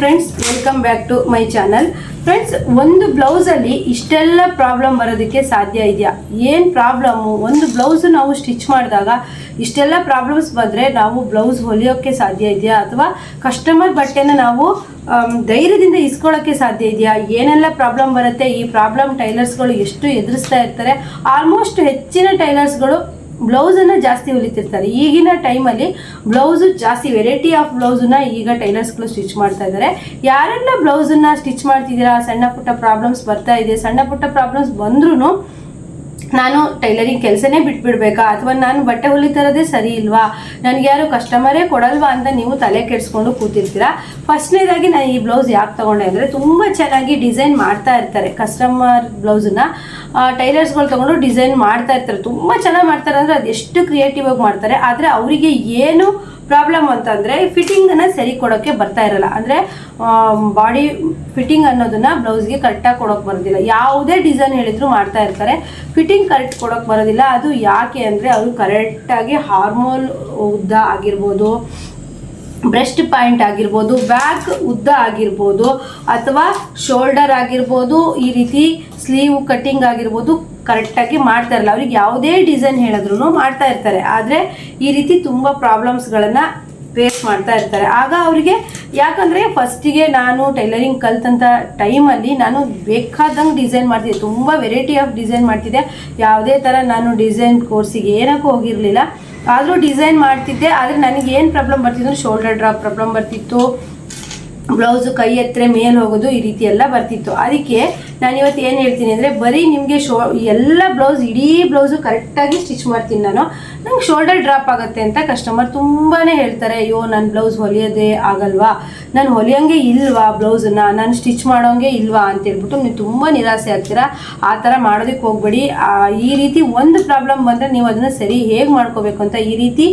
Friends welcome back to my channel friends ಒಂದು ಬ್ಲೌಸಲ್ಲಿ ಇಷ್ಟೆಲ್ಲ ಪ್ರಾಬ್ಲಮ್ ಬರೋದಕ್ಕೆ ಸಾಧ್ಯ ಇದೆಯಾ? ಏನು ಪ್ರಾಬ್ಲಮ್ಮು ಒಂದು ಬ್ಲೌಸ್ ನಾವು ಸ್ಟಿಚ್ ಮಾಡಿದಾಗ ಇಷ್ಟೆಲ್ಲ ಪ್ರಾಬ್ಲಮ್ಸ್ ಬಂದರೆ ನಾವು ಬ್ಲೌಸ್ ಹೊಲಿಯೋಕ್ಕೆ ಸಾಧ್ಯ ಇದೆಯಾ? ಅಥವಾ ಕಸ್ಟಮರ್ ಬಟ್ಟೆನ ನಾವು ಧೈರ್ಯದಿಂದ ಇಸ್ಕೊಳ್ಳೋಕ್ಕೆ ಸಾಧ್ಯ ಇದೆಯಾ? ಏನೆಲ್ಲ ಪ್ರಾಬ್ಲಮ್ ಬರುತ್ತೆ? ಈ ಪ್ರಾಬ್ಲಮ್ ಟೈಲರ್ಸ್ಗಳು ಎಷ್ಟು ಎದುರಿಸ್ತಾ ಇರ್ತಾರೆ? ಆಲ್ಮೋಸ್ಟ್ ಹೆಚ್ಚಿನ ಟೈಲರ್ಸ್ಗಳು ಬ್ಲೌಸನ್ನು ಜಾಸ್ತಿ ಹೊಲಿತಿರ್ತಾರೆ. ಈಗಿನ ಟೈಮಲ್ಲಿ ಬ್ಲೌಸು ಜಾಸ್ತಿ ವೆರೈಟಿ ಆಫ್ ಬ್ಲೌಸನ್ನ ಈಗ ಟೈಲರ್ಸ್ಗಳು ಸ್ಟಿಚ್ ಮಾಡ್ತಾ ಇದ್ದಾರೆ ಯಾರೆಲ್ಲ ಬ್ಲೌಸನ್ನ ಸ್ಟಿಚ್ ಮಾಡ್ತಿದ್ದೀರಾ? ಸಣ್ಣ ಪುಟ್ಟ ಪ್ರಾಬ್ಲಮ್ಸ್ ಬರ್ತಾ ಇದೆ. ಸಣ್ಣ ಪುಟ್ಟ ಪ್ರಾಬ್ಲಮ್ಸ್ ಬಂದ್ರೂ ನಾನು ಟೈಲರಿಂಗ್ ಕೆಲಸನೇ ಬಿಟ್ಬಿಡ್ಬೇಕಾ? ಅಥವಾ ನಾನು ಬಟ್ಟೆ ಹೊಲಿತಾರದೇ ಸರಿ ಇಲ್ವಾ? ನನಗೆ ಯಾರು ಕಸ್ಟಮರೇ ಕೊಡಲ್ವಾ ಅಂತ ನೀವು ತಲೆ ಕೆಡಿಸ್ಕೊಂಡು ಕೂತಿರ್ತೀರಾ? ಫಸ್ಟ್ನೇದಾಗಿ ನಾನು ಈ ಬ್ಲೌಸ್ ಯಾಕೆ ತಗೊಂಡೆ ಅಂದರೆ ತುಂಬ ಚೆನ್ನಾಗಿ ಡಿಸೈನ್ ಮಾಡ್ತಾ ಇರ್ತಾರೆ ಕಸ್ಟಮರ್ ಬ್ಲೌಸನ್ನ ಟೈಲರ್ಸ್ಗಳು ತೊಗೊಂಡು ಡಿಸೈನ್ ಮಾಡ್ತಾ ಇರ್ತಾರೆ. ತುಂಬ ಚೆನ್ನಾಗಿ ಮಾಡ್ತಾರೆ ಅಂದರೆ ಅದೆಷ್ಟು ಕ್ರಿಯೇಟಿವ್ ಆಗಿ ಮಾಡ್ತಾರೆ. ಆದರೆ ಅವರಿಗೆ ಏನು ಪ್ರಾಬ್ಲಮ್ ಅಂತಂದರೆ ಫಿಟ್ಟಿಂಗನ್ನು ಸರಿ ಕೊಡೋಕ್ಕೆ ಬರ್ತಾ ಇರಲ್ಲ. ಅಂದರೆ ಬಾಡಿ ಫಿಟ್ಟಿಂಗ್ ಅನ್ನೋದನ್ನ ಬ್ಲೌಸ್ಗೆ ಕರೆಕ್ಟಾಗಿ ಕೊಡೋಕೆ ಬರೋದಿಲ್ಲ. ಯಾವುದೇ ಡಿಸೈನ್ ಹೇಳಿದ್ರು ಮಾಡ್ತಾ ಇರ್ತಾರೆ. ಫಿಟ್ಟಿಂಗ್ ಕರೆಕ್ಟ್ ಕೊಡೋಕೆ ಬರೋದಿಲ್ಲ. ಅದು ಯಾಕೆ ಅಂದರೆ ಅವರು ಕರೆಕ್ಟಾಗಿ ಹಾರ್ಮೋನ್ ಉದ್ದ ಆಗಿರ್ಬೋದು ಬ್ರೆಸ್ಟ್ ಪಾಯಿಂಟ್ ಆಗಿರ್ಬೋದು ಬ್ಯಾಕ್ ಉದ್ದ ಆಗಿರ್ಬೋದು, ಅಥವಾ ಶೋಲ್ಡರ್ ಆಗಿರ್ಬೋದು, ಈ ರೀತಿ ಸ್ಲೀವ್ ಕಟ್ಟಿಂಗ್ ಆಗಿರ್ಬೋದು ಕರೆಕ್ಟಾಗಿ ಮಾಡ್ತಾ ಇರಲ್ಲ. ಅವ್ರಿಗೆ ಯಾವುದೇ ಡಿಸೈನ್ ಹೇಳಿದ್ರು ಮಾಡ್ತಾ ಇರ್ತಾರೆ. ಆದರೆ ಈ ರೀತಿ ತುಂಬ ಪ್ರಾಬ್ಲಮ್ಸ್ಗಳನ್ನು ಫೇಸ್ ಮಾಡ್ತಾ ಇರ್ತಾರೆ. ಆಗ ಅವರಿಗೆ ಯಾಕಂದರೆ ಫಸ್ಟಿಗೆ ನಾನು ಟೈಲರಿಂಗ್ ಕಲ್ತಂಥ ಟೈಮಲ್ಲಿ ನಾನು ಬೇಕಾದಂಗೆ ಡಿಸೈನ್ ಮಾಡ್ತಿದ್ದೆ. ತುಂಬ ವೆರೈಟಿ ಆಫ್ ಡಿಸೈನ್ ಮಾಡ್ತಿದ್ದೆ. ಯಾವುದೇ ಥರ ನಾನು ಡಿಸೈನ್ ಕೋರ್ಸಿಗೆ ಏನಕ್ಕೂ ಹೋಗಿರಲಿಲ್ಲ. ಆದರೂ ಡಿಸೈನ್ ಮಾಡ್ತಿದ್ದೆ. ಆದರೆ ನನಗೆ ಏನು ಪ್ರಾಬ್ಲಮ್ ಬರ್ತಿತ್ತು ಶೋಲ್ಡರ್ ಡ್ರಾಪ್ ಪ್ರಾಬ್ಲಮ್ ಬರ್ತಿತ್ತು. ಬ್ಲೌಸು ಕೈ ಎತ್ತರೆ ಮೇಲೆ ಹೋಗೋದು ಈ ರೀತಿ ಎಲ್ಲ ಬರ್ತಿತ್ತು. ಅದಕ್ಕೆ ನಾನು ಇವತ್ತು ಏನು ಹೇಳ್ತೀನಿ ಅಂದರೆ ಬರೀ ನಿಮಗೆ ಶೋ ಎಲ್ಲ ಬ್ಲೌಸ್ ಇಡೀ ಬ್ಲೌಸು ಕರೆಕ್ಟಾಗಿ ಸ್ಟಿಚ್ ಮಾಡ್ತೀನಿ ನಾನು. ನಂಗೆ ಶೋಲ್ಡರ್ ಡ್ರಾಪ್ ಆಗುತ್ತೆ ಅಂತ ಕಸ್ಟಮರ್ ತುಂಬಾ ಹೇಳ್ತಾರೆ, ಅಯ್ಯೋ ನನ್ನ ಬ್ಲೌಸ್ ಹೊಲಿಯೋದೇ ಆಗಲ್ವಾ? ನಾನು ಹೊಲಿಯೋಂಗೆ ಇಲ್ವಾ ಬ್ಲೌಸನ್ನ ನಾನು ಸ್ಟಿಚ್ ಮಾಡೋಂಗೆ ಇಲ್ವಾ? ಅಂತ ಹೇಳ್ಬಿಟ್ಟು ನೀವು ತುಂಬ ನಿರಾಸೆ ಆಗ್ತೀರಾ? ಆ ಥರ ಮಾಡೋದಕ್ಕೆ ಹೋಗ್ಬೇಡಿ. ಈ ರೀತಿ ಒಂದು ಪ್ರಾಬ್ಲಮ್ ಬಂದರೆ ನೀವು ಅದನ್ನು ಸರಿ ಹೇಗೆ ಮಾಡ್ಕೋಬೇಕು ಅಂತ ಈ ರೀತಿ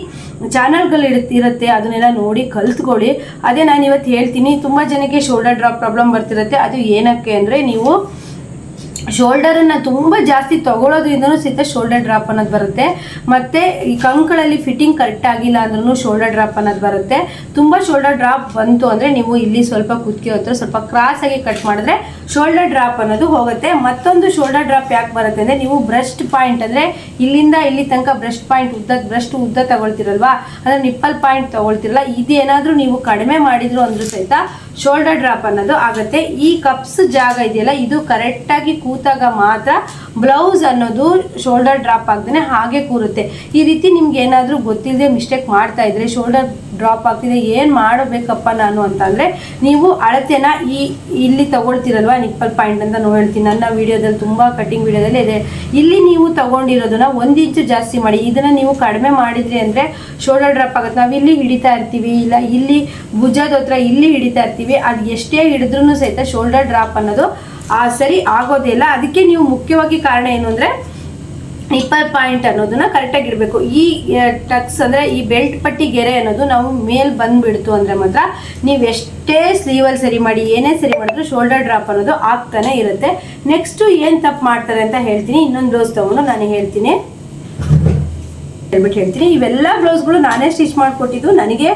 ಚಾನಲ್ಗಳು ಇರುತ್ತೆ. ಅದನ್ನೆಲ್ಲ ನೋಡಿ ಕಲ್ತ್ಕೊಳ್ಳಿ. ಅದೇ ನಾನು ಇವತ್ತು ಹೇಳ್ತೀನಿ, ತುಂಬ ಜನಕ್ಕೆ ಶೋಲ್ಡರ್ ಡ್ರಾಪ್ ಪ್ರಾಬ್ಲಮ್ ಬರ್ತಿರುತ್ತೆ. ಅದು ಏನಕ್ಕೆ ಅಂದರೆ ನೀವು ಶೋಲ್ಡರನ್ನು ತುಂಬ ಜಾಸ್ತಿ ತಗೊಳ್ಳೋದ್ರಿಂದನೂ ಸಹಿತ ಶೋಲ್ಡರ್ ಡ್ರಾಪ್ ಅನ್ನೋದು ಬರುತ್ತೆ. ಮತ್ತು ಈ ಕಂಕಳಲ್ಲಿ ಫಿಟ್ಟಿಂಗ್ ಕರೆಕ್ಟ್ ಆಗಿಲ್ಲ ಅಂದ್ರೂ ಶೋಲ್ಡರ್ ಡ್ರಾಪ್ ಅನ್ನೋದು ಬರುತ್ತೆ. ತುಂಬ ಶೋಲ್ಡರ್ ಡ್ರಾಪ್ ಬಂತು ಅಂದರೆ ನೀವು ಇಲ್ಲಿ ಸ್ವಲ್ಪ ಕುತ್ತಿಗೆ ಹತ್ರ ಸ್ವಲ್ಪ ಕ್ರಾಸಾಗಿ ಕಟ್ ಮಾಡಿದ್ರೆ ಶೋಲ್ಡರ್ ಡ್ರಾಪ್ ಅನ್ನೋದು ಹೋಗುತ್ತೆ. ಮತ್ತೊಂದು ಶೋಲ್ಡರ್ ಡ್ರಾಪ್ ಯಾಕೆ ಬರುತ್ತೆ ಅಂದರೆ ನೀವು ಬ್ರೆಸ್ಟ್ ಪಾಯಿಂಟ್ ಅಂದರೆ ಇಲ್ಲಿಂದ ಇಲ್ಲಿ ತನಕ ಬ್ರೆಸ್ಟ್ ಪಾಯಿಂಟ್ ಉದ್ದ ಬ್ರೆಸ್ಟ್ ಉದ್ದ ತಗೊಳ್ತಿರಲ್ವಾ? ಅಂದರೆ ನಿಪ್ಪಲ್ ಪಾಯಿಂಟ್ ತಗೊಳ್ತಿರಲ್ಲ, ಇದೇನಾದರೂ ನೀವು ಕಡಿಮೆ ಮಾಡಿದ್ರು ಅಂದ್ರೂ ಸಹಿತ ಶೋಲ್ಡರ್ ಡ್ರಾಪ್ ಅನ್ನೋದು ಆಗುತ್ತೆ. ಈ ಕಪ್ಸ್ ಜಾಗ ಇದೆಯಲ್ಲ, ಇದು ಕರೆಕ್ಟಾಗಿ ಕೂತಾಗ ಮಾತ್ರ ಬ್ಲೌಸ್ ಅನ್ನೋದು ಶೋಲ್ಡರ್ ಡ್ರಾಪ್ ಆಗ್ದೇ ಹಾಗೆ ಕೂರುತ್ತೆ. ಈ ರೀತಿ ನಿಮ್ಗೆ ಏನಾದರೂ ಗೊತ್ತಿಲ್ಲದೆ ಮಿಸ್ಟೇಕ್ ಮಾಡ್ತಾ ಇದ್ರೆ ಶೋಲ್ಡರ್ ಡ್ರಾಪ್ ಆಗ್ತಿದೆ, ಏನು ಮಾಡಬೇಕಪ್ಪ ನಾನು ಅಂತಂದರೆ, ನೀವು ಅಳತೆನ ಈ, ಇಲ್ಲಿ ತಗೊಳ್ತಿರಲ್ವ ನಿಪ್ಪಲ್ ಪಾಯಿಂಟ್ ಅಂತ ನಾವು ಹೇಳ್ತೀನಿ. ನನ್ನ ವಿಡಿಯೋದಲ್ಲಿ ತುಂಬ ಕಟ್ಟಿಂಗ್ ವಿಡಿಯೋದಲ್ಲಿ ಇದೆ. ಇಲ್ಲಿ ನೀವು ತಗೊಂಡಿರೋದನ್ನ ಒಂದು ಇಂಚು ಜಾಸ್ತಿ ಮಾಡಿ. ಇದನ್ನು ನೀವು ಕಡಿಮೆ ಮಾಡಿದ್ರಿ ಅಂದರೆ ಶೋಲ್ಡರ್ ಡ್ರಾಪ್ ಆಗುತ್ತೆ. ನಾವು ಇಲ್ಲಿ ಹಿಡಿತಾ ಇರ್ತೀವಿ, ಇಲ್ಲ ಇಲ್ಲಿ ಭುಜದ ಹತ್ರ ಇಲ್ಲಿ ಹಿಡಿತಾ ಇರ್ತೀವಿ. ಅದು ಎಷ್ಟೇ ಹಿಡಿದ್ರೂ ಸಹಿತ ಶೋಲ್ಡರ್ ಡ್ರಾಪ್ ಅನ್ನೋದು ಸರಿ, ಆಗೋದೇ ಇಲ್ಲ. ಅದಕ್ಕೆ ನೀವು ಮುಖ್ಯವಾಗಿ ಕಾರಣ ಏನು ಅಂದರೆ, ನಿಪ್ಪಲ್ ಪಾಯಿಂಟ್ ಅನ್ನೋದನ್ನ ಕರೆಕ್ಟಾಗಿ ಇಡಬೇಕು. ಈ ಟಕ್ಸ್ ಅಂದರೆ ಈ ಬೆಲ್ಟ್ ಪಟ್ಟಿ ಗೆರೆ ಅನ್ನೋದು ನಾವು ಮೇಲ್ ಬಂದುಬಿಡ್ತು ಅಂದರೆ ಮಾತ್ರ ನೀವು ಎಷ್ಟೇ ಸ್ಲೀವಲ್ಲಿ ಸರಿ ಮಾಡಿ, ಏನೇ ಸರಿ ಮಾಡಿದ್ರು ಶೋಲ್ಡರ್ ಡ್ರಾಪ್ ಅನ್ನೋದು ಆಗ್ತಾನೆ ಇರುತ್ತೆ. ನೆಕ್ಸ್ಟು ಏನು ತಪ್ಪು ಮಾಡ್ತಾರೆ ಅಂತ ಹೇಳ್ತೀನಿ. ಇನ್ನೊಂದು ದೋಸ್ತವನು ನಾನು ಹೇಳ್ತೀನಿ. ಹೇಳ್ಬಿಟ್ಟು ಹೇಳ್ತೀನಿ. ಇವೆಲ್ಲ ಬ್ಲೌಸ್ಗಳು ನಾನೇ ಸ್ಟಿಚ್ ಮಾಡಿಕೊಟ್ಟಿದ್ದು. ನನಗೆ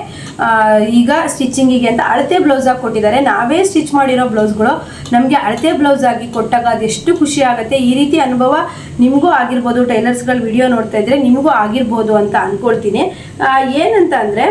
ಈಗ ಸ್ಟಿಚಿಂಗಿಗೆ ಅಂತ ಅಳತೆ ಬ್ಲೌಸ್ ಆಗಿ ಕೊಟ್ಟಿದ್ದಾರೆ. ನಾವೇ ಸ್ಟಿಚ್ ಮಾಡಿರೋ ಬ್ಲೌಸ್ಗಳು ನಮಗೆ ಅಳತೆ ಬ್ಲೌಸ್ ಆಗಿ ಕೊಟ್ಟಾಗ ಅದೆಷ್ಟು ಖುಷಿ ಆಗುತ್ತೆ. ಈ ರೀತಿ ಅನುಭವ ನಿಮಗೂ ಆಗಿರ್ಬೋದು. ಟೈಲರ್ಸ್ಗಳ ವಿಡಿಯೋ ನೋಡ್ತಾ ಇದ್ರೆ ನಿಮಗೂ ಆಗಿರ್ಬೋದು ಅಂತ ಅಂದ್ಕೊಳ್ತೀನಿ ಏನಂತ ಅಂದರೆ,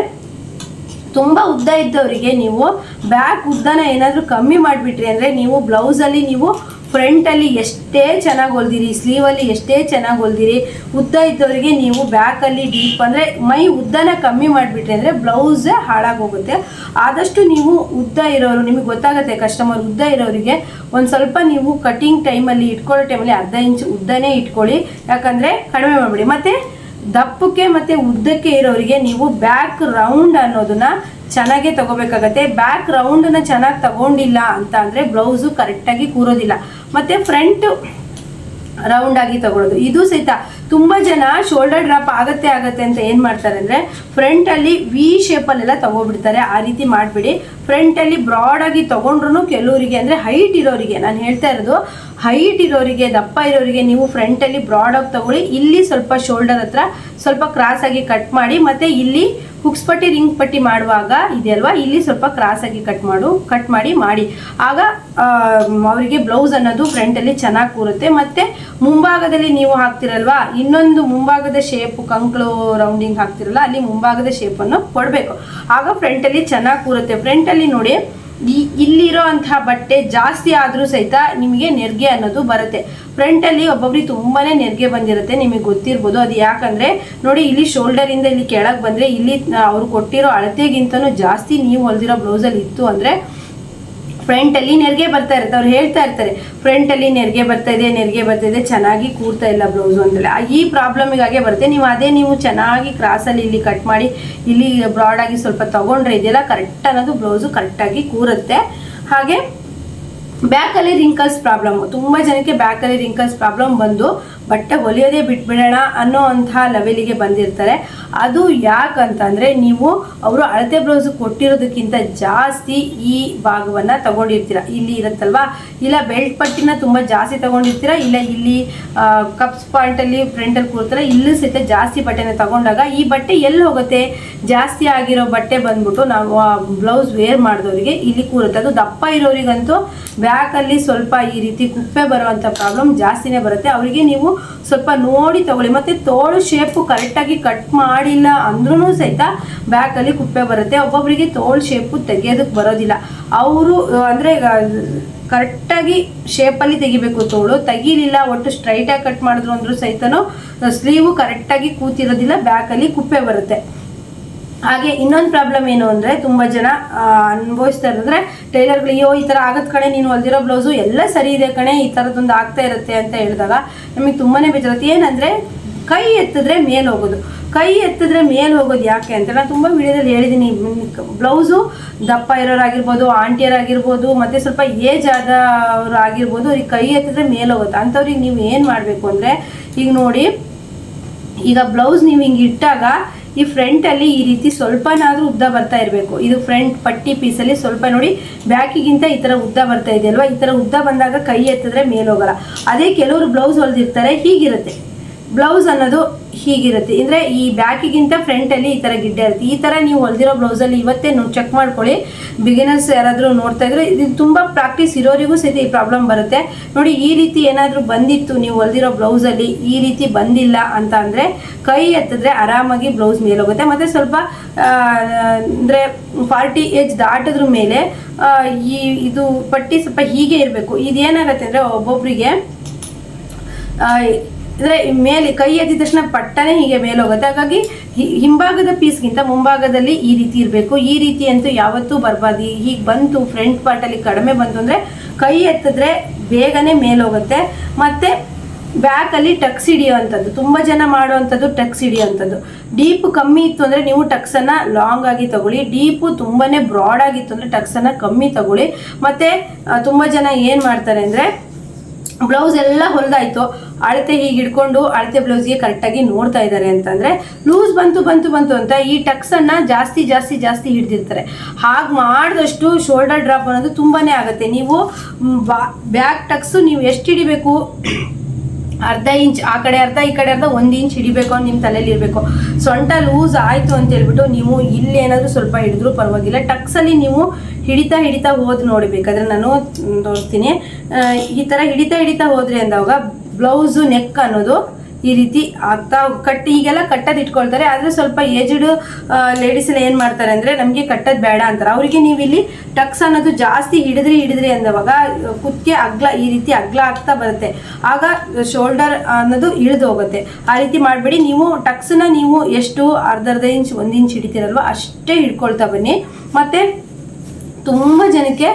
ತುಂಬ ಉದ್ದ ಇದ್ದವರಿಗೆ ನೀವು ಬ್ಯಾಕ್ ಉದ್ದನ ಏನಾದರೂ ಕಮ್ಮಿ ಮಾಡಿಬಿಟ್ರಿ ಅಂದರೆ ನೀವು ಬ್ಲೌಸಲ್ಲಿ ನೀವು ಫ್ರಂಟಲ್ಲಿ ಎಷ್ಟೇ ಚೆನ್ನಾಗಿ ಹೊಲ್ದಿರಿ ಸ್ಲೀವಲ್ಲಿ ಎಷ್ಟೇ ಚೆನ್ನಾಗಿ ಹೊಲ್ದಿರಿ, ಉದ್ದ ಇದ್ದವರಿಗೆ ನೀವು ಬ್ಯಾಕಲ್ಲಿ ಡೀಪ್ ಅಂದರೆ ಮೈ ಉದ್ದನ ಕಮ್ಮಿ ಮಾಡಿಬಿಟ್ರಿ ಅಂದರೆ ಬ್ಲೌಸೇ ಹಾಳಾಗೋಗುತ್ತೆ. ಆದಷ್ಟು ನೀವು ಉದ್ದ ಇರೋರು, ನಿಮಗೆ ಗೊತ್ತಾಗುತ್ತೆ ಕಸ್ಟಮರ್ ಉದ್ದ ಇರೋರಿಗೆ, ಒಂದು ಸ್ವಲ್ಪ ನೀವು ಕಟಿಂಗ್ ಟೈಮಲ್ಲಿ ಇಟ್ಕೊಳ್ಳೋ ಟೈಮಲ್ಲಿ ಅರ್ಧ ಇಂಚ್ ಉದ್ದನೇ ಇಟ್ಕೊಳ್ಳಿ. ಯಾಕಂದರೆ ಕಡಿಮೆ ಮಾಡಿಬಿಡಿ. ಮತ್ತು ದಪ್ಪಕ್ಕೆ ಮತ್ತು ಉದ್ದಕ್ಕೆ ಇರೋರಿಗೆ ನೀವು ಬ್ಯಾಕ್ ರೌಂಡ್ ಅನ್ನೋದನ್ನ ಚೆನ್ನಾಗೇ ತಗೋಬೇಕಾಗತ್ತೆ. ಬ್ಯಾಕ್ ರೌಂಡನ್ನ ಚೆನ್ನಾಗಿ ತಗೊಂಡಿಲ್ಲ ಅಂತ ಅಂದರೆ ಬ್ಲೌಸು ಕರೆಕ್ಟಾಗಿ ಕೂರೋದಿಲ್ಲ. ಮತ್ತು ಫ್ರಂಟ್ ರೌಂಡ್ ಆಗಿ ತಗೊಳ್ಳೋದು ಇದು ಸಹಿತ ತುಂಬ ಜನ ಶೋಲ್ಡರ್ ಡ್ರಾಪ್ ಆಗತ್ತೆ ಆಗತ್ತೆ ಅಂತ ಏನು ಮಾಡ್ತಾರೆ ಅಂದರೆ ಫ್ರಂಟಲ್ಲಿ ವಿ ಶೇಪಲ್ಲೆಲ್ಲ ತಗೊಬಿಡ್ತಾರೆ. ಆ ರೀತಿ ಮಾಡಿಬಿಡಿ. ಫ್ರಂಟಲ್ಲಿ ಬ್ರಾಡಾಗಿ ತೊಗೊಂಡ್ರು ಕೆಲವರಿಗೆ ಅಂದರೆ ಹೈಟ್ ಇರೋರಿಗೆ, ನಾನು ಹೇಳ್ತಾ ಇರೋದು ಹೈಟ್ ಇರೋರಿಗೆ, ದಪ್ಪ ಇರೋರಿಗೆ ನೀವು ಫ್ರಂಟಲ್ಲಿ ಬ್ರಾಡಾಗಿ ತಗೊಳ್ಳಿ. ಇಲ್ಲಿ ಸ್ವಲ್ಪ ಶೋಲ್ಡರ್ ಹತ್ರ ಸ್ವಲ್ಪ ಕ್ರಾಸ್ ಆಗಿ ಕಟ್ ಮಾಡಿ, ಮತ್ತು ಇಲ್ಲಿ ಹುಕ್ಸ್ ಪಟ್ಟಿ ರಿಂಗ್ ಪಟ್ಟಿ ಮಾಡುವಾಗ ಇದೆಯಲ್ವಾ ಇಲ್ಲಿ ಸ್ವಲ್ಪ ಕ್ರಾಸ್ ಆಗಿ ಕಟ್ ಮಾಡು ಕಟ್ ಮಾಡಿ ಮಾಡಿ. ಆಗ ಅವರಿಗೆ ಬ್ಲೌಸ್ ಅನ್ನೋದು ಫ್ರಂಟಲ್ಲಿ ಚೆನ್ನಾಗಿ ಕೂರುತ್ತೆ. ಮತ್ತೆ ಮುಂಭಾಗದಲ್ಲಿ ನೀವು ಹಾಕ್ತಿರಲ್ವಾ? ಇನ್ನೊಂದು ಮುಂಭಾಗದ ಶೇಪ್ ಕಂಕ್ಳು ರೌಂಡಿಂಗ್ ಹಾಕ್ತಿರಲ್ಲ, ಅಲ್ಲಿ ಮುಂಭಾಗದ ಶೇಪನ್ನು ಕೊಡಬೇಕು. ಆಗ ಫ್ರಂಟಲ್ಲಿ ಚೆನ್ನಾಗಿ ಕೂರುತ್ತೆ. ಫ್ರಂಟಲ್ಲಿ ನೋಡಿ ಈ ಇಲ್ಲಿರೋ ಅಂತಹ ಬಟ್ಟೆ ಜಾಸ್ತಿ ಆದರೂ ಸಹಿತ ನಿಮಗೆ ನೆರಿಗೆ ಅನ್ನೋದು ಬರುತ್ತೆ. ಫ್ರಂಟಲ್ಲಿ ಒಬ್ಬೊಬ್ರಿಗೆ ತುಂಬಾನೇ ನೆರಿಗೆ ಬಂದಿರುತ್ತೆ, ನಿಮಗೆ ಗೊತ್ತಿರ್ಬೋದು. ಅದು ಯಾಕಂದ್ರೆ, ನೋಡಿ, ಇಲ್ಲಿ ಶೋಲ್ಡರ್ ಇಂದ ಇಲ್ಲಿ ಕೆಳಗೆ ಬಂದ್ರೆ ಇಲ್ಲಿ ಅವ್ರು ಕೊಟ್ಟಿರೋ ಅಳತೆಗಿಂತನೂ ಜಾಸ್ತಿ ನೀವು ಹೊಲ್ದಿರೋ ಬ್ಲೌಸಲ್ಲಿ ಇತ್ತು ಅಂದ್ರೆ ಫ್ರಂಟ್ ಅಲ್ಲಿ ನೆರಿಗೆ ಬರ್ತಾ ಇರುತ್ತೆ. ಅವ್ರು ಹೇಳ್ತಾ ಇರ್ತಾರೆ ಫ್ರಂಟ್ ಅಲ್ಲಿ ನೆರಿಗೆ ಬರ್ತಾ ಇದೆ, ನೆರಿಗೆ ಬರ್ತಾ ಇದೆ, ಚೆನ್ನಾಗಿ ಕೂರ್ತಾ ಇಲ್ಲ ಬ್ಲೌಸ್ ಅಂತೇಳಿ. ಆ- ಈ ಪ್ರಾಬ್ಲಮಿಗಾಗೆ ಬರುತ್ತೆ. ನೀವು ಅದೇ ನೀವು ಚೆನ್ನಾಗಿ ಕ್ರಾಸ್ ಅಲ್ಲಿ ಇಲ್ಲಿ ಕಟ್ ಮಾಡಿ, ಇಲ್ಲಿ ಬ್ರಾಡ್ ಆಗಿ ಸ್ವಲ್ಪ ತಗೊಂಡ್ರೆ ಇದೆಯಲ್ಲ ಕರೆಕ್ಟ್ ಅನ್ನೋದು ಬ್ಲೌಸು ಕರೆಕ್ಟಾಗಿ ಕೂರುತ್ತೆ. ಹಾಗೆ ಬ್ಯಾಕಲ್ಲಿ ರಿಂಕಲ್ಸ್ ಪ್ರಾಬ್ಲಮ್ ತುಂಬ ಜನಕ್ಕೆ ಬ್ಯಾಕಲ್ಲಿ ರಿಂಕಲ್ಸ್ ಪ್ರಾಬ್ಲಮ್ ಬಂದು ಬಟ್ಟೆ ಹೊಲಿಯೋದೇ ಬಿಟ್ಬಿಡೋಣ ಅನ್ನೋ ಅಂತಹ ಲೆವೆಲಿಗೆ ಬಂದಿರ್ತಾರೆ. ಅದು ಯಾಕಂತಂದರೆ ನೀವು ಅವರು ಅಳತೆ ಬ್ಲೌಸ್ ಕೊಟ್ಟಿರೋದಕ್ಕಿಂತ ಜಾಸ್ತಿ ಈ ಭಾಗವನ್ನು ತಗೊಂಡಿರ್ತೀರ. ಇಲ್ಲಿ ಇರುತ್ತಲ್ವಾ? ಇಲ್ಲ ಬೆಲ್ಟ್ ಪಟ್ಟಿನ ತುಂಬ ಜಾಸ್ತಿ ತಗೊಂಡಿರ್ತೀರ, ಇಲ್ಲ ಇಲ್ಲಿ ಕಪ್ಸ್ ಪಾಯಿಂಟಲ್ಲಿ ಫ್ರಂಟಲ್ಲಿ ಕೂರ್ತಾರೆ, ಇಲ್ಲೂ ಸಹಿತ ಜಾಸ್ತಿ ಬಟ್ಟೆನ ತಗೊಂಡಾಗ ಈ ಬಟ್ಟೆ ಎಲ್ಲಿ ಹೋಗುತ್ತೆ? ಜಾಸ್ತಿ ಆಗಿರೋ ಬಟ್ಟೆ ಬಂದ್ಬಿಟ್ಟು ನಾವು ಬ್ಲೌಸ್ ವೇರ್ ಮಾಡಿದವರಿಗೆ ಇಲ್ಲಿ ಕೂರುತ್ತೆ. ಅದು ದಪ್ಪ ಇರೋರಿಗಂತೂ ಬ್ಯಾಕಲ್ಲಿ ಸ್ವಲ್ಪ ಈ ರೀತಿ ಕುಪ್ಪೆ ಬರುವಂಥ ಪ್ರಾಬ್ಲಮ್ ಜಾಸ್ತಿನೇ ಬರುತ್ತೆ. ಅವರಿಗೆ ನೀವು ಸ್ವಲ್ಪ ನೋಡಿ ತಗೊಳ್ಳಿ. ಮತ್ತೆ ತೋಳು ಶೇಪು ಕರೆಕ್ಟಾಗಿ ಕಟ್ ಮಾಡಿಲ್ಲ ಅಂದ್ರೂ ಸಹಿತ ಬ್ಯಾಕಲ್ಲಿ ಕುಪ್ಪೆ ಬರುತ್ತೆ. ಒಬ್ಬೊಬ್ಬರಿಗೆ ತೋಳು ಶೇಪು ತೆಗೆಯೋದಕ್ಕೆ ಬರೋದಿಲ್ಲ. ಅವರು, ಅಂದರೆ ಕರೆಕ್ಟಾಗಿ ಶೇಪಲ್ಲಿ ತೆಗಿಬೇಕು ತೋಳು. ತೆಗೀಲಿಲ್ಲ, ಒಟ್ಟು ಸ್ಟ್ರೈಟಾಗಿ ಕಟ್ ಮಾಡಿದ್ರು ಅಂದ್ರೂ ಸಹಿತನೂ ಸ್ಲೀವು ಕರೆಕ್ಟಾಗಿ ಕೂತಿರೋದಿಲ್ಲ ಬ್ಯಾಕಲ್ಲಿ ಕುಪ್ಪೆ ಬರುತ್ತೆ. ಹಾಗೆ ಇನ್ನೊಂದು ಪ್ರಾಬ್ಲಮ್ ಏನು ಅಂದರೆ ತುಂಬ ಜನ ಅನುಭವಿಸ್ತಾ ಇರೋದ್ರೆ ಟೈಲರ್ಗಳು ಅಯ್ಯೋ, ಈ ಥರ ಆಗದ ಕಣೆ, ನೀನು ಹೊಲ್ದಿರೋ ಬ್ಲೌಸು ಎಲ್ಲ ಸರಿ ಇದೆ ಕಣೆ, ಈ ಥರದೊಂದು ಆಗ್ತಾ ಇರುತ್ತೆ ಅಂತ ಹೇಳಿದಾಗ ನಮಗೆ ತುಂಬಾ ಬೇಜಾರತ್ತೆ ಏನಂದರೆ ಕೈ ಎತ್ತಿದ್ರೆ ಮೇಲೆ ಹೋಗೋದು. ಕೈ ಎತ್ತಿದ್ರೆ ಮೇಲೆ ಹೋಗೋದು ಯಾಕೆ ಅಂತ ನಾನು ತುಂಬ ವಿಡಿಯೋದಲ್ಲಿ ಹೇಳಿದ್ದೀನಿ ಬ್ಲೌಸು ದಪ್ಪ ಇರೋರಾಗಿರ್ಬೋದು, ಆಂಟಿಯರಾಗಿರ್ಬೋದು, ಮತ್ತು ಸ್ವಲ್ಪ ಏಜ್ ಆದವರು ಆಗಿರ್ಬೋದು ಅವ್ರಿಗೆ ಕೈ ಎತ್ತಿದ್ರೆ ಮೇಲೆ ಹೋಗುತ್ತೆ. ಅಂಥವ್ರಿಗೆ ನೀವು ಏನು ಮಾಡಬೇಕು ಅಂದರೆ, ಈಗ ನೋಡಿ, ಈಗ ಬ್ಲೌಸ್ ನೀವು ಹಿಂಗೆ ಇಟ್ಟಾಗ ಈ ಫ್ರಂಟಲ್ಲಿ ಈ ರೀತಿ ಸ್ವಲ್ಪನಾದರೂ ಉದ್ದ ಬರ್ತಾ ಇರಬೇಕು. ಇದು ಫ್ರಂಟ್ ಪಟ್ಟಿ ಪೀಸಲ್ಲಿ ಸ್ವಲ್ಪ ನೋಡಿ ಬ್ಯಾಕಿಗಿಂತ ಈ ಥರ ಉದ್ದ ಬರ್ತಾ ಇದೆಯಲ್ವಾ ಈ ಥರ ಉದ್ದ ಬಂದಾಗ ಕೈ ಎತ್ತಿದ್ರೆ ಮೇಲೆ ಹೋಗಲ್ಲ. ಅದೇ ಕೆಲವರು ಬ್ಲೌಸ್ ಹೊಲ್ದಿರ್ತಾರೆ, ಹೀಗಿರುತ್ತೆ. ಬ್ಲೌಸ್ ಅನ್ನೋದು ಹೀಗಿರುತ್ತೆ. ಅಂದರೆ ಈ ಬ್ಯಾಕಿಗಿಂತ ಫ್ರಂಟಲ್ಲಿ ಈ ಥರ ಗಿಡ್ಡೆ ಇರುತ್ತೆ. ಈ ಥರ ನೀವು ಹೊಲ್ದಿರೋ ಬ್ಲೌಸಲ್ಲಿ ಇವತ್ತೇ ಚೆಕ್ ಮಾಡ್ಕೊಳ್ಳಿ. ಬಿಗಿನರ್ಸ್ ಯಾರಾದರೂ ನೋಡ್ತಾ ಇದ್ರೆ ಇದು ತುಂಬ ಪ್ರಾಕ್ಟೀಸ್ ಇರೋರಿಗೂ ಸಹಿತ ಈ ಪ್ರಾಬ್ಲಮ್ ಬರುತ್ತೆ. ನೋಡಿ, ಈ ರೀತಿ ಏನಾದರೂ ಬಂದಿತ್ತು ನೀವು ಹೊಲ್ದಿರೋ ಬ್ಲೌಸಲ್ಲಿ ಈ ರೀತಿ ಬಂದಿಲ್ಲ ಅಂತ ಅಂದರೆ ಕೈ ಎತ್ತಿದ್ರೆ ಆರಾಮಾಗಿ ಬ್ಲೌಸ್ ಮೇಲೆ ಹೋಗುತ್ತೆ ಮತ್ತು ಸ್ವಲ್ಪ ಅಂದರೆ ಫಾರ್ಟಿ ಏಜ್ ದಾಟಿದ್ರ ಮೇಲೆ ಈ, ಇದು ಪಟ್ಟಿ ಸ್ವಲ್ಪ ಹೀಗೆ ಇರಬೇಕು. ಇದೇನಾಗತ್ತೆ ಅಂದರೆ ಒಬ್ಬೊಬ್ಬರಿಗೆ ಅಂದರೆ ಮೇಲೆ ಕೈ ಎದ್ದಿದ ತಕ್ಷಣ ಪಟ್ಟನೆ ಹೀಗೆ ಮೇಲೋಗುತ್ತೆ. ಹಾಗಾಗಿ ಹಿಂಭಾಗದ ಪೀಸ್ಗಿಂತ ಮುಂಭಾಗದಲ್ಲಿ ಈ ರೀತಿ ಇರಬೇಕು. ಈ ರೀತಿ ಅಂತೂ ಯಾವತ್ತೂ ಬರಬಾರ್ದು. ಹೀಗೆ ಬಂತು ಫ್ರಂಟ್ ಪಾರ್ಟಲ್ಲಿ ಕಡಿಮೆ ಬಂತು ಅಂದರೆ ಕೈ ಎತ್ತಿದ್ರೆ ಬೇಗನೆ ಮೇಲೆ ಹೋಗುತ್ತೆ ಮತ್ತು ಬ್ಯಾಕಲ್ಲಿ ಟಕ್ಸ್ ಹಿಡಿಯೋವಂಥದ್ದು. ತುಂಬ ಜನ ಮಾಡುವಂಥದ್ದು ಟಕ್ಸ್ ಹಿಡಿಯೋವಂಥದ್ದು. ಡೀಪ್ ಕಮ್ಮಿ ಇತ್ತು ಅಂದರೆ ನೀವು ಟಕ್ಸನ್ನು ಲಾಂಗ್ ಆಗಿ ತಗೊಳ್ಳಿ. ಡೀಪು ತುಂಬಾ ಬ್ರಾಡ್ ಆಗಿತ್ತು ಅಂದರೆ ಟಕ್ಸನ್ನು ಕಮ್ಮಿ ತಗೊಳ್ಳಿ. ಮತ್ತು ತುಂಬ ಜನ ಏನು ಮಾಡ್ತಾರೆ ಅಂದರೆ ಬ್ಲೌಸ್ ಎಲ್ಲ ಹೊಲ್ದಾಯ್ತು. ಅಳತೆ ಹೀಗೆ ಹಿಡ್ಕೊಂಡು ಅಳತೆ ಬ್ಲೌಸ್ಗೆ ಕರೆಕ್ಟಾಗಿ ನೋಡ್ತಾ ಇದ್ದಾರೆ ಅಂತಂದರೆ ಲೂಸ್ ಬಂತು ಬಂತು ಬಂತು ಅಂತ ಈ ಟಕ್ಸನ್ನು ಜಾಸ್ತಿ ಜಾಸ್ತಿ ಜಾಸ್ತಿ ಹಿಡ್ದಿರ್ತಾರೆ. ಹಾಗೆ ಮಾಡಿದಷ್ಟು ಶೋಲ್ಡರ್ ಡ್ರಾಪ್ ಅನ್ನೋದು ತುಂಬಾನೇ ಆಗುತ್ತೆ. ನೀವು ಬ್ಯಾಕ್ ಟಕ್ಸು ನೀವು ಎಷ್ಟು ಹಿಡಿಬೇಕು? ಅರ್ಧ ಇಂಚ್, ಆ ಕಡೆ ಅರ್ಧ, ಈ ಕಡೆ ಅರ್ಧ ಒಂದು ಇಂಚ್ ಹಿಡಿಬೇಕು ನಿಮ್ಮ ತಲೆಯಲ್ಲಿ ಇರಬೇಕು. ಸೊಂಟ ಲೂಸ್ ಆಯಿತು ಅಂತ ಹೇಳ್ಬಿಟ್ಟು ನೀವು ಇಲ್ಲಿ ಏನಾದರೂ ಸ್ವಲ್ಪ ಹಿಡಿದ್ರು ಪರವಾಗಿಲ್ಲ. ಟಕ್ಸಲ್ಲಿ ನೀವು ಹಿಡಿತಾ ಹಿಡಿತಾ ಹೋದ್ ನೋಡಿ ಬೇಕಾದ್ರೆ ನಾನು ತೋರಿಸ್ತೀನಿ. ಈ ಥರ ಹಿಡಿತಾ ಹಿಡಿತಾ ಹೋದ್ರೆ ಅಂದಾಗ ಬ್ಲೌಸು ನೆಕ್ ಅನ್ನೋದು ಈ ರೀತಿ ಆಗ್ತಾ ಕಟ್ ಈಗೆಲ್ಲ ಕಟ್ಟದ್ ಇಟ್ಕೊಳ್ತಾರೆ. ಆದರೆ ಸ್ವಲ್ಪ ಏಜ್ಡ್ ಲೇಡೀಸ್ ಎಲ್ಲ ಏನು ಮಾಡ್ತಾರೆ ಅಂದರೆ ನಮಗೆ ಕಟ್ಟದ್ ಬೇಡ ಅಂತಾರೆ. ಅವರಿಗೆ ನೀವು ಇಲ್ಲಿ ಟಕ್ಸ್ ಅನ್ನೋದು ಜಾಸ್ತಿ ಹಿಡಿದ್ರಿ ಹಿಡಿದ್ರಿ ಅಂದವಾಗ ಕುತ್ತಿಗೆ ಅಗ್ಲ ಈ ರೀತಿ ಅಗ್ಲ ಆಗ್ತಾ ಬರುತ್ತೆ. ಆಗ ಶೋಲ್ಡರ್ ಅನ್ನೋದು ಇಳಿದು ಹೋಗುತ್ತೆ. ಆ ರೀತಿ ಮಾಡಬೇಡಿ. ನೀವು ಟಕ್ಸ್ನ ನೀವು ಎಷ್ಟು ಅರ್ಧ ಅರ್ಧ ಇಂಚ್ ಒಂದು ಇಂಚ್ ಹಿಡಿತೀರಲ್ವ ಅಷ್ಟೇ ಹಿಡ್ಕೊಳ್ತಾ ಬನ್ನಿ. ಮತ್ತು ತುಂಬ ಜನಕ್ಕೆ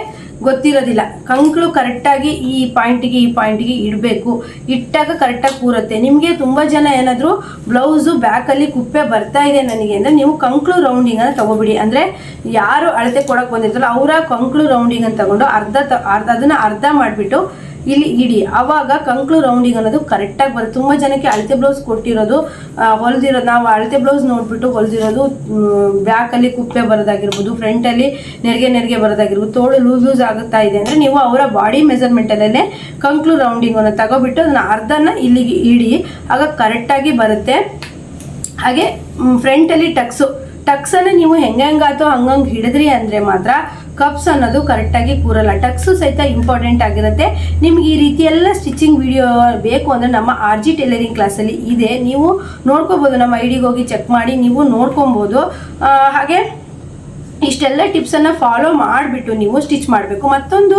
ಗೊತ್ತಿರೋದಿಲ್ಲ. ಕಂಕಳು ಕರೆಕ್ಟಾಗಿ ಈ ಪಾಯಿಂಟಿಗೆ ಈ ಪಾಯಿಂಟಿಗೆ ಇಡಬೇಕು. ಇಟ್ಟಾಗ ಕರೆಕ್ಟಾಗಿ ಕೂರುತ್ತೆ. ನಿಮಗೆ ತುಂಬ ಜನ ಏನಾದರೂ ಬ್ಲೌಸು ಬ್ಯಾಕಲ್ಲಿ ಕುಪ್ಪೆ ಬರ್ತಾ ಇದೆ ನನಗೆ ಅಂದರೆ ನೀವು ಕಂಕ್ಳು ರೌಂಡಿಂಗನ್ನು ತಗೋಬಿಡಿ. ಅಂದರೆ ಯಾರು ಅಳತೆ ಕೊಡೋಕೆ ಬಂದಿರ್ತಾರೋ ಅವರ ಕಂಕ್ಳು ರೌಂಡಿಂಗನ್ನು ತಗೊಂಡು ಅರ್ಧ ತ, ಅರ್ಧ, ಅದನ್ನು ಅರ್ಧ ಮಾಡಿಬಿಟ್ಟು ಇಲ್ಲಿ ಇಡಿ. ಅವಾಗ ಕಂಕ್ಳು ರೌಂಡಿಂಗ್ ಅನ್ನೋದು ಕರೆಕ್ಟಾಗಿ ಬರುತ್ತೆ. ತುಂಬ ಜನಕ್ಕೆ ಅಳತೆ ಬ್ಲೌಸ್ ಕೊಟ್ಟಿರೋದು ಹೊಲ್ದಿರೋದು ನಾವು ಅಳತೆ ಬ್ಲೌಸ್ ನೋಡ್ಬಿಟ್ಟು ಹೊಲ್ದಿರೋದು ಬ್ಯಾಕಲ್ಲಿ ಕುಪ್ಪೆ ಬರೋದಾಗಿರ್ಬೋದು ಫ್ರಂಟಲ್ಲಿ ನೆರಿಗೆ ನೆರಿಗೆ ಬರೋದಾಗಿರ್ಬೋದು, ತೋಳು ಲೂಸ್ ಲೂಸ್ ಆಗುತ್ತಾ ಇದೆ ಅಂದರೆ ನೀವು ಅವರ ಬಾಡಿ ಮೆಸರ್ಮೆಂಟಲ್ಲೇ ಕಂಕ್ಳು ರೌಂಡಿಂಗನ್ನು ತಗೋಬಿಟ್ಟು ಅದನ್ನ ಅರ್ಧನ ಇಲ್ಲಿಗೆ ಇಡಿ. ಆಗ ಕರೆಕ್ಟಾಗಿ ಬರುತ್ತೆ. ಹಾಗೆ ಫ್ರಂಟಲ್ಲಿ ಟಕ್ಸು. ಟಕ್ಸನ್ನು ನೀವು ಹೆಂಗಾತೋ ಹಂಗಂಗೆ ಹಿಡಿದ್ರಿ ಅಂದರೆ ಮಾತ್ರ ಕಪ್ಸ್ ಅನ್ನೋದು ಕರೆಕ್ಟಾಗಿ ಕೂರಲ್ಲ. ಟಕ್ಸು ಸಹಿತ ಇಂಪಾರ್ಟೆಂಟ್ ಆಗಿರುತ್ತೆ. ನಿಮ್ಗೆ ಈ ರೀತಿ ಎಲ್ಲ ಸ್ಟಿಚಿಂಗ್ ವಿಡಿಯೋ ಬೇಕು ಅಂದರೆ ನಮ್ಮ ಆರ್ ಜಿ ಟೈಲರಿಂಗ್ ಕ್ಲಾಸಲ್ಲಿ ಇದೆ. ನೀವು ನೋಡ್ಕೋಬೋದು, ನಮ್ಮ ಐಡಿಗೆ ಹೋಗಿ ಚೆಕ್ ಮಾಡಿ, ನೀವು ನೋಡ್ಕೊಬಹುದು ಹಾಗೆ ಇಷ್ಟೆಲ್ಲ ಟಿಪ್ಸನ್ನು ಫಾಲೋ ಮಾಡಿಬಿಟ್ಟು ನೀವು ಸ್ಟಿಚ್ ಮಾಡಬೇಕು. ಮತ್ತೊಂದು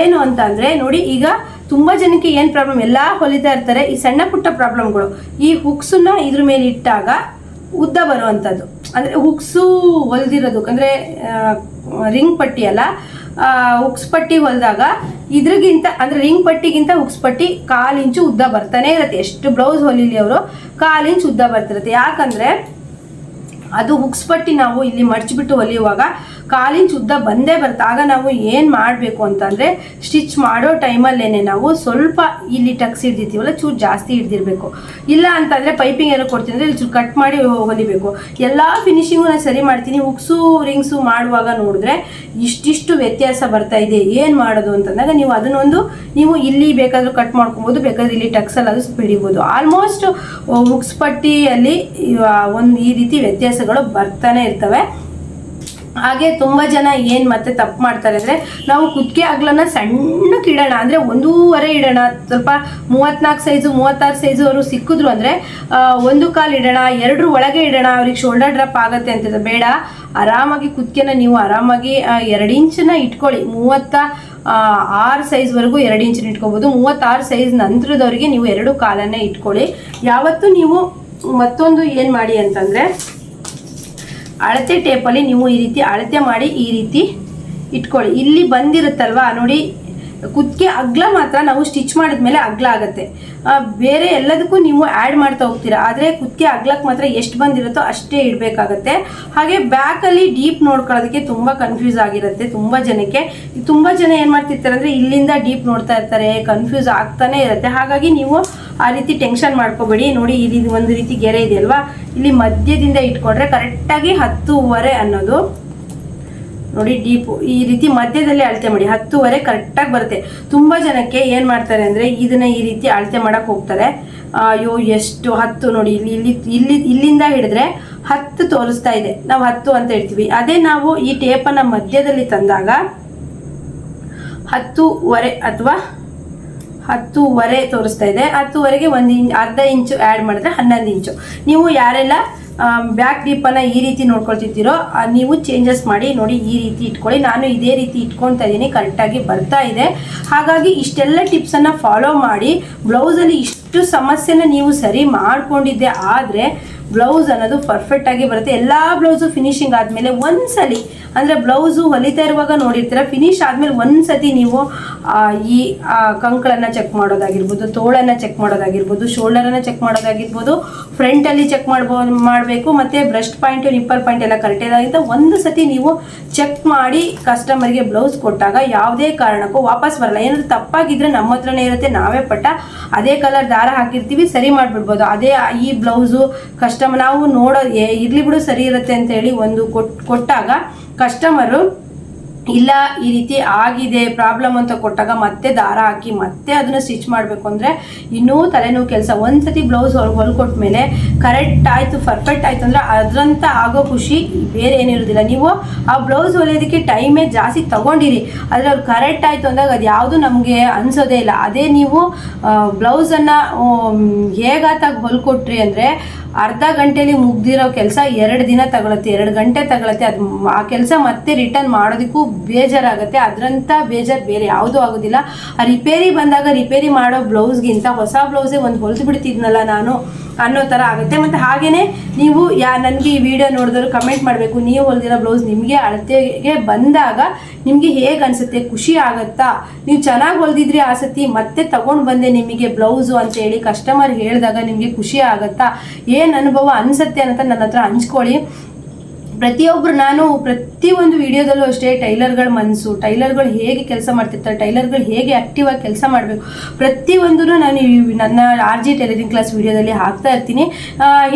ಏನು ಅಂತಂದರೆ, ನೋಡಿ, ಈಗ ತುಂಬ ಜನಕ್ಕೆ ಏನು ಪ್ರಾಬ್ಲಮ್ ಎಲ್ಲ ಹೊಲಿತಾ ಇರ್ತಾರೆ. ಈ ಸಣ್ಣ ಪುಟ್ಟ ಪ್ರಾಬ್ಲಮ್ಗಳು ಈ ಹುಕ್ಸನ್ನ ಇದ್ರ ಮೇಲೆ ಇಟ್ಟಾಗ ಉದ್ದ ಬರುವಂಥದ್ದು ಅಂದರೆ ಹುಕ್ಸು ಹೊಲ್ದಿರೋದು. ಅಂದರೆ ರಿಂಗ್ ಪಟ್ಟಿ ಅಲ್ಲ ಉಕ್ಸ್ ಪಟ್ಟಿ ಹೊಲಿದಾಗ ಇದ್ರಿಗಿಂತ, ಅಂದರೆ ರಿಂಗ್ ಪಟ್ಟಿಗಿಂತ ಉಕ್ಸ್ ಪಟ್ಟಿ ಕಾಲು ಇಂಚು ಉದ್ದ ಬರ್ತಾನೆ ಇರುತ್ತೆ. ಎಷ್ಟು ಬ್ಲೌಸ್ ಹೊಲಿಲಿ ಅವರು, ಕಾಲು ಇಂಚು ಉದ್ದ ಬರ್ತಿರುತ್ತೆ. ಯಾಕಂದರೆ ಅದು ಉಕ್ಸ್ ಪಟ್ಟಿ ನಾವು ಇಲ್ಲಿ ಮಡ್ಚಿಬಿಟ್ಟು ಹೊಲಿಯುವಾಗ ಕಾಲಿಂಚ್ ಉದ್ದ ಬಂದೇ ಬರುತ್ತೆ. ಆಗ ನಾವು ಏನು ಮಾಡಬೇಕು ಅಂತಂದರೆ ಸ್ಟಿಚ್ ಮಾಡೋ ಟೈಮಲ್ಲೇನೆ ನಾವು ಸ್ವಲ್ಪ ಇಲ್ಲಿ ಟಕ್ಸ್ ಹಿಡ್ದಿರ್ತೀವಲ್ಲ, ಚೂರು ಜಾಸ್ತಿ ಹಿಡ್ದಿರಬೇಕು. ಇಲ್ಲ ಅಂತಂದರೆ ಪೈಪಿಂಗ್ ಏನೋ ಕೊಡ್ತೀನಿ ಅಂದರೆ ಇಲ್ಲಿ ಚೂರು ಕಟ್ ಮಾಡಿ ಹೊಲಿಬೇಕು. ಎಲ್ಲ ಫಿನಿಶಿಂಗು ನಾನು ಸರಿ ಮಾಡ್ತೀನಿ. ಉಕ್ಸು ರಿಂಗ್ಸು ಮಾಡುವಾಗ ನೋಡಿದ್ರೆ ಇಷ್ಟಿಷ್ಟು ವ್ಯತ್ಯಾಸ ಬರ್ತಾ ಇದೆ. ಏನು ಮಾಡೋದು ಅಂತಂದಾಗ ನೀವು ಅದನ್ನೊಂದು, ನೀವು ಇಲ್ಲಿ ಬೇಕಾದರೂ ಕಟ್ ಮಾಡ್ಕೊಬೋದು, ಬೇಕಾದ್ರೆ ಇಲ್ಲಿ ಟಕ್ಸಲ್ಲಿ ಅದು ಬಿಡಿಬಹುದು ಆಲ್ಮೋಸ್ಟ್ ಉಕ್ಸ್ ಪಟ್ಟಿಯಲ್ಲಿ ಒಂದು ಈ ರೀತಿ ವ್ಯತ್ಯಾಸಗಳು ಬರ್ತಾನೆ ಇರ್ತವೆ. ಹಾಗೆ ತುಂಬ ಜನ ಏನು ಮತ್ತೆ ತಪ್ಪು ಮಾಡ್ತಾರೆ ಅಂದರೆ ನಾವು ಕುದಿಗೆ ಅಗ್ಲನ್ನ ಸಣ್ಣಕ್ಕೆ ಇಡೋಣ ಅಂದರೆ ಒಂದೂವರೆ ಇಡೋಣ, ಸ್ವಲ್ಪ ಮೂವತ್ನಾಲ್ಕು ಸೈಜು ಮೂವತ್ತಾರು ಸೈಜು ಅವರು ಸಿಕ್ಕಿದ್ರು ಅಂದರೆ ಒಂದು ಕಾಲು ಇಡೋಣ ಎರಡರ ಒಳಗೆ ಇಡೋಣ, ಅವ್ರಿಗೆ ಶೋಲ್ಡರ್ ಡ್ರಪ್ ಆಗುತ್ತೆ ಅಂತಿದ್ರೆ ಬೇಡ. ಆರಾಮಾಗಿ ಕುದ್ಕೆನ ನೀವು ಆರಾಮಾಗಿ ಎರಡು ಇಂಚನ್ನ ಇಟ್ಕೊಳ್ಳಿ. ಮೂವತ್ತ ಆರು ಸೈಜ್ವರೆಗೂ ಎರಡು ಇಂಚಿನ ಇಟ್ಕೋಬೋದು. ಮೂವತ್ತಾರು ಸೈಜ್ ನಂತರದವರಿಗೆ ನೀವು ಎರಡು ಕಾಲನ್ನೇ ಇಟ್ಕೊಳ್ಳಿ. ಯಾವತ್ತೂ ನೀವು ಮತ್ತೊಂದು ಏನು ಮಾಡಿ ಅಂತಂದರೆ ಅಳತೆ ಟೇಪಲ್ಲಿ ನೀವು ಈ ರೀತಿ ಅಳತೆ ಮಾಡಿ ಈ ರೀತಿ ಇಟ್ಕೊಳ್ಳಿ. ಇಲ್ಲಿ ಬಂದಿರುತ್ತಲ್ವಾ? ನೋಡಿ, ಕುತ್ತಿಗೆ ಅಗ್ಲ ಮಾತ್ರ ನಾವು ಸ್ಟಿಚ್ ಮಾಡಿದ್ಮೇಲೆ ಅಗ್ಲ ಆಗುತ್ತೆ. ಬೇರೆ ಎಲ್ಲದಕ್ಕೂ ನೀವು ಆ್ಯಡ್ ಮಾಡ್ತಾ ಹೋಗ್ತೀರಾ. ಆದರೆ ಕುತ್ತಿಗೆ ಅಗ್ಲಕ್ಕೆ ಮಾತ್ರ ಎಷ್ಟು ಬಂದಿರುತ್ತೋ ಅಷ್ಟೇ ಇಡಬೇಕಾಗತ್ತೆ. ಹಾಗೆ ಬ್ಯಾಕಲ್ಲಿ ಡೀಪ್ ನೋಡ್ಕೊಳ್ಳೋದಕ್ಕೆ ತುಂಬ ಕನ್ಫ್ಯೂಸ್ ಆಗಿರುತ್ತೆ ತುಂಬ ಜನಕ್ಕೆ. ತುಂಬ ಜನ ಏನು ಮಾಡ್ತಿರ್ತಾರೆ ಅಂದರೆ ಇಲ್ಲಿಂದ ಡೀಪ್ ನೋಡ್ತಾ ಇರ್ತಾರೆ ಕನ್ಫ್ಯೂಸ್ ಆಗ್ತಾನೆ ಇರುತ್ತೆ. ಹಾಗಾಗಿ ನೀವು ಆ ರೀತಿ ಟೆನ್ಷನ್ ಮಾಡ್ಕೋಬೇಡಿ. ನೋಡಿ, ಇಲ್ಲಿ ಒಂದು ರೀತಿ ಗೆರೆ ಇದೆಯಲ್ವಾ? ಇಲ್ಲಿ ಮಧ್ಯದಿಂದ ಇಟ್ಕೊಂಡ್ರೆ ಕರೆಕ್ಟಾಗಿ ಹತ್ತೂವರೆ ಅನ್ನೋದು ನೋಡಿ ಡೀಪು ಈ ರೀತಿ ಮಧ್ಯದಲ್ಲಿ ಅಳತೆ ಮಾಡಿ, ಹತ್ತುವರೆ ಕರೆಕ್ಟಾಗಿ ಬರುತ್ತೆ. ತುಂಬ ಜನಕ್ಕೆ ಏನು ಮಾಡ್ತಾರೆ ಅಂದರೆ ಇದನ್ನ ಈ ರೀತಿ ಅಳತೆ ಮಾಡೋಕ್ಕೆ ಹೋಗ್ತಾರೆ. ಅಯ್ಯೋ, ಎಷ್ಟು ಹತ್ತು ನೋಡಿ, ಇಲ್ಲಿ ಇಲ್ಲಿ ಇಲ್ಲಿ, ಇಲ್ಲಿಂದ ಹಿಡಿದ್ರೆ ಹತ್ತು ತೋರಿಸ್ತಾ ಇದೆ. ನಾವು ಹತ್ತು ಅಂತ ಹೇಳ್ತೀವಿ. ಅದೇ ನಾವು ಈ ಟೇಪನ್ನು ಮಧ್ಯದಲ್ಲಿ ತಂದಾಗ ಹತ್ತೂವರೆ ಅಥವಾ ಹತ್ತೂವರೆ ತೋರಿಸ್ತಾ ಇದೆ. ಹತ್ತುವರೆಗೆ ಒಂದು ಇಂಚ್ ಅರ್ಧ ಇಂಚು ಆ್ಯಡ್ ಮಾಡಿದ್ರೆ ಹನ್ನೊಂದು ಇಂಚು. ನೀವು ಯಾರೆಲ್ಲ ಬ್ಯಾಕ್ ಡೀಪನ್ನು ಈ ರೀತಿ ನೋಡ್ಕೊಳ್ತಿದ್ದೀರೋ ನೀವು ಚೇಂಜಸ್ ಮಾಡಿ ನೋಡಿ ಈ ರೀತಿ ಇಟ್ಕೊಳ್ಳಿ. ನಾನು ಇದೇ ರೀತಿ ಇಟ್ಕೊಳ್ತಾ ಇದ್ದೀನಿ ಕರೆಕ್ಟಾಗಿ ಬರ್ತಾ ಇದೆ. ಹಾಗಾಗಿ ಇಷ್ಟೆಲ್ಲ ಟಿಪ್ಸನ್ನು ಫಾಲೋ ಮಾಡಿ ಬ್ಲೌಸಲ್ಲಿ ಇಷ್ಟು ಸಮಸ್ಯೆನ ನೀವು ಸರಿ ಮಾಡ್ಕೊಂಡಿದ್ದೆ ಆದರೆ ಬ್ಲೌಸ್ ಅನ್ನೋದು ಪರ್ಫೆಕ್ಟ್ ಆಗಿ ಬರುತ್ತೆ. ಎಲ್ಲ ಬ್ಲೌಸು ಫಿನಿಶಿಂಗ್ ಆದಮೇಲೆ ಒಂದ್ಸಲಿ, ಅಂದರೆ ಬ್ಲೌಸು ಹೊಲಿತಾ ಇರುವಾಗ ನೋಡಿರ್ತೀರ ಫಿನಿಶ್ ಆದಮೇಲೆ ಒಂದ್ಸತಿ ನೀವು ಈ ಕಂಕಳನ್ನ ಚೆಕ್ ಮಾಡೋದಾಗಿರ್ಬೋದು, ತೋಳನ್ನು ಚೆಕ್ ಮಾಡೋದಾಗಿರ್ಬೋದು ಶೋಲ್ಡರನ್ನು ಚೆಕ್ ಮಾಡೋದಾಗಿರ್ಬೋದು ಫ್ರಂಟಲ್ಲಿ ಚೆಕ್ ಮಾಡ್ಬೋದು ಮಾಡಬೇಕು, ಮತ್ತು ಬ್ರೆಸ್ಟ್ ಪಾಯಿಂಟು ನಿಪ್ಪರ್ ಪಾಯಿಂಟ್ ಎಲ್ಲ ಕರೆಕ್ಟ್ ಒಂದು ಸತಿ ನೀವು ಚೆಕ್ ಮಾಡಿ ಕಸ್ಟಮರ್ಗೆ ಬ್ಲೌಸ್ ಕೊಟ್ಟಾಗ ಯಾವುದೇ ಕಾರಣಕ್ಕೂ ವಾಪಸ್ ಬರಲ್ಲ. ಏನಾದ್ರು ತಪ್ಪಾಗಿದ್ರೆ ನಮ್ಮ ಹತ್ರನೇ ಇರುತ್ತೆ, ನಾವೇ ಪಟ್ಟ, ಅದೇ ಕಲರ್ ದಾರ ಹಾಕಿರ್ತೀವಿ, ಸರಿ ಮಾಡಿಬಿಡ್ಬೋದು. ಅದೇ, ಈ ಬ್ಲೌಸು ಕಸ್ಟಮರ್ ನಾವು ನೋಡೋ ಇರ್ಲಿ ಬಿಡು ಸರಿ ಇರುತ್ತೆ ಅಂತ ಹೇಳಿ ಒಂದು ಕೊಟ್, ಕೊಟ್ಟಾಗ ಕಸ್ಟಮರು, ಇಲ್ಲ, ಈ ರೀತಿ ಆಗಿದೆ, ಪ್ರಾಬ್ಲಮ್ ಅಂತ ಕೊಟ್ಟಾಗ ಮತ್ತೆ ದಾರ ಹಾಕಿ ಮತ್ತೆ ಅದನ್ನು ಸ್ಟಿಚ್ ಮಾಡಬೇಕು ಅಂದರೆ ಇನ್ನೂ ತಲೆನೋವು ಕೆಲಸ. ಒಂದ್ಸತಿ ಬ್ಲೌಸ್ ಹೊಲ್ಕೊಟ್ಟ ಮೇಲೆ ಕರೆಕ್ಟ್ ಆಯಿತು, ಪರ್ಫೆಕ್ಟ್ ಆಯಿತು ಅಂದರೆ ಅದರಂತ ಆಗೋ ಖುಷಿ ಬೇರೆ ಏನಿರೋದಿಲ್ಲ ನೀವು ಆ ಬ್ಲೌಸ್ ಹೊಲಿಯೋದಕ್ಕೆ ಟೈಮೇ ಜಾಸ್ತಿ ತಗೊಂಡಿರಿ. ಆದರೆ ಅವ್ರು ಕರೆಕ್ಟ್ ಆಯಿತು ಅಂದಾಗ ಅದು ಯಾವುದು ನಮಗೆ ಅನ್ಸೋದೇ ಇಲ್ಲ. ಅದೇ ನೀವು ಬ್ಲೌಸನ್ನು ಹೇಗಾತಾಗ ಹೊಲ್ಕೊಟ್ರಿ ಅಂದರೆ ಅರ್ಧ ಗಂಟೆಲಿ ಮುಗ್ದಿರೋ ಕೆಲಸ ಎರಡು ದಿನ ತಗೊಳತ್ತೆ, ಎರಡು ಗಂಟೆ ತಗೊಳತ್ತೆ, ಅದು ಆ ಕೆಲಸ ಮತ್ತೆ ರಿಟರ್ನ್ ಮಾಡೋದಕ್ಕೂ ಬೇಜಾರಾಗುತ್ತೆ. ಅದರಂಥ ಬೇಜಾರು ಬೇರೆ, ಯಾವುದೂ ಆಗೋದಿಲ್ಲ. ಆ ರಿಪೇರಿ ಬಂದಾಗ ರಿಪೇರಿ ಮಾಡೋ ಬ್ಲೌಸ್ಗಿಂತ ಹೊಸ ಬ್ಲೌಸೇ ಒಂದು ಹೊಲಿದು ಬಿಡ್ತಿದ್ನಲ್ಲ ನಾನು. ಅನ್ನೋ ಥರ ಆಗುತ್ತೆ. ಮತ್ತು ಹಾಗೆಯೇ ನೀವು ಯಾ, ನನಗೆ ಈ ವಿಡಿಯೋ ನೋಡಿದ್ರು ಕಮೆಂಟ್ ಮಾಡಬೇಕು. ನೀವು ಹೊಲಿದಿರೋ ಬ್ಲೌಸ್ ನಿಮಗೆ ಅಳತೆಗೆ ಬಂದಾಗ ನಿಮಗೆ ಹೇಗೆ ಅನಿಸುತ್ತೆ? ಖುಷಿ ಆಗುತ್ತಾ? ನೀವು ಚೆನ್ನಾಗಿ ಹೊಲಿದಿದ್ರಿ ಆ ಸತಿ, ಮತ್ತೆ ತಗೊಂಡು ಬಂದೆ ನಿಮಗೆ ಬ್ಲೌಸು ಅಂತೇಳಿ ಕಸ್ಟಮರ್ ಹೇಳಿದಾಗ ನಿಮಗೆ ಖುಷಿ ಆಗುತ್ತಾ? ಏನು ಅನುಭವ ಅನಿಸುತ್ತೆ ಅಂತ ನನ್ನ ಹತ್ರ ಹಂಚ್ಕೊಳ್ಳಿ. ಪ್ರತಿಯೊಬ್ಬರು ನಾನು ಪ್ರತಿಯೊಂದು ವಿಡಿಯೋದಲ್ಲೂ ಅಷ್ಟೇ ಟೈಲರ್ಗಳ ಮನಸ್ಸು ಟೈಲರ್ಗಳು ಹೇಗೆ ಕೆಲಸ ಮಾಡ್ತಿರ್ತಾರೆ, ಟೈಲರ್ಗಳು ಹೇಗೆ ಆಕ್ಟಿವ್ ಆಗಿ ಕೆಲಸ ಮಾಡಬೇಕು ಪ್ರತಿಯೊಂದನ್ನು ನಾನು ನನ್ನ ಆರ್ ಜಿ ಟೈಲರಿಂಗ್ ಕ್ಲಾಸ್ ವಿಡಿಯೋದಲ್ಲಿ ಹಾಕ್ತಾ ಇರ್ತೀನಿ.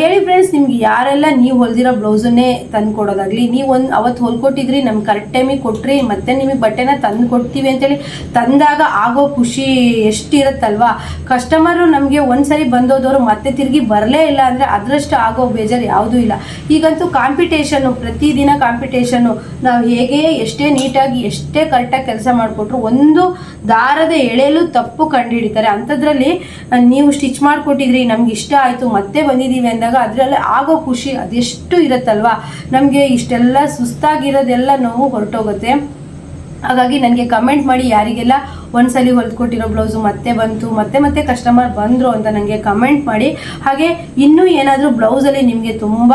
ಹೇಳಿ ಫ್ರೆಂಡ್ಸ್ ನಿಮ್ಗೆ ಯಾರೆಲ್ಲ ನೀವು ಹೊಲ್ದಿರೋ ಬ್ಲೌಸನ್ನೇ ತಂದು ಕೊಡೋದಾಗಲಿ, ನೀವು ಒಂದು ಅವತ್ತು ಹೊಲ್ಕೊಟ್ಟಿದ್ರಿ ನಮ್ಗೆ ಕರೆಕ್ಟ್ ಟೈಮಿಗೆ ಕೊಟ್ರಿ, ಮತ್ತೆ ನಿಮಗೆ ಬಟ್ಟೆನ ತಂದು ಕೊಡ್ತೀವಿ ಅಂತೇಳಿ ತಂದಾಗ ಆಗೋ ಖುಷಿ ಎಷ್ಟಿರುತ್ತಲ್ವಾ? ಕಸ್ಟಮರು ನಮಗೆ ಒಂದ್ಸರಿ ಬಂದೋದವರು ಮತ್ತೆ ತಿರುಗಿ ಬರಲೇ ಇಲ್ಲ ಅಂದರೆ ಅದರಷ್ಟು ಆಗೋ ಬೇಜಾರು ಯಾವುದೂ ಇಲ್ಲ. ಈಗಂತೂ ಕಾಂಪಿಟೇಷನ್ನು ಪ್ರತಿದಿನ ಕಾಂಪಿಟೇಷನ್ನು ನಾವು ಹೇಗೆ ಎಷ್ಟೇ ನೀಟಾಗಿ ಎಷ್ಟೇ ಕರೆಕ್ಟಾಗಿ ಕೆಲಸ ಮಾಡಿಕೊಟ್ರು ಒಂದು ದಾರದ ಎಳೆಯಲು ತಪ್ಪು ಕಂಡುಹಿಡಿತಾರೆ. ಅಂಥದ್ರಲ್ಲಿ ಆ, ನೀವು ಸ್ಟಿಚ್ ಮಾಡಿಕೊಟ್ಟಿದ್ರಿ ನಮ್ಗೆ ಇಷ್ಟ ಆಯಿತು ಮತ್ತೆ ಬಂದಿದ್ದೀವಿ ಅಂದಾಗ ಅದರಲ್ಲಿ ಆಗೋ ಖುಷಿ ಅದೆಷ್ಟು ಇರುತ್ತಲ್ವಾ? ನಮಗೆ ಇಷ್ಟೆಲ್ಲ ಸುಸ್ತಾಗಿರೋದೆಲ್ಲ ನೋವು ಹೊರಟೋಗುತ್ತೆ. ಹಾಗಾಗಿ ನನಗೆ ಕಮೆಂಟ್ ಮಾಡಿ ಯಾರಿಗೆಲ್ಲ ಒಂದ್ಸಲಿ ಹೊಲ್ಕೊಟ್ಟಿರೋ ಬ್ಲೌಸು ಮತ್ತೆ ಬಂತು, ಮತ್ತೆ ಮತ್ತೆ ಕಸ್ಟಮರ್ ಬಂದರು ಅಂತ ನನಗೆ ಕಮೆಂಟ್ ಮಾಡಿ. ಹಾಗೆ ಇನ್ನೂ ಏನಾದರೂ ಬ್ಲೌಸಲ್ಲಿ ನಿಮಗೆ ತುಂಬ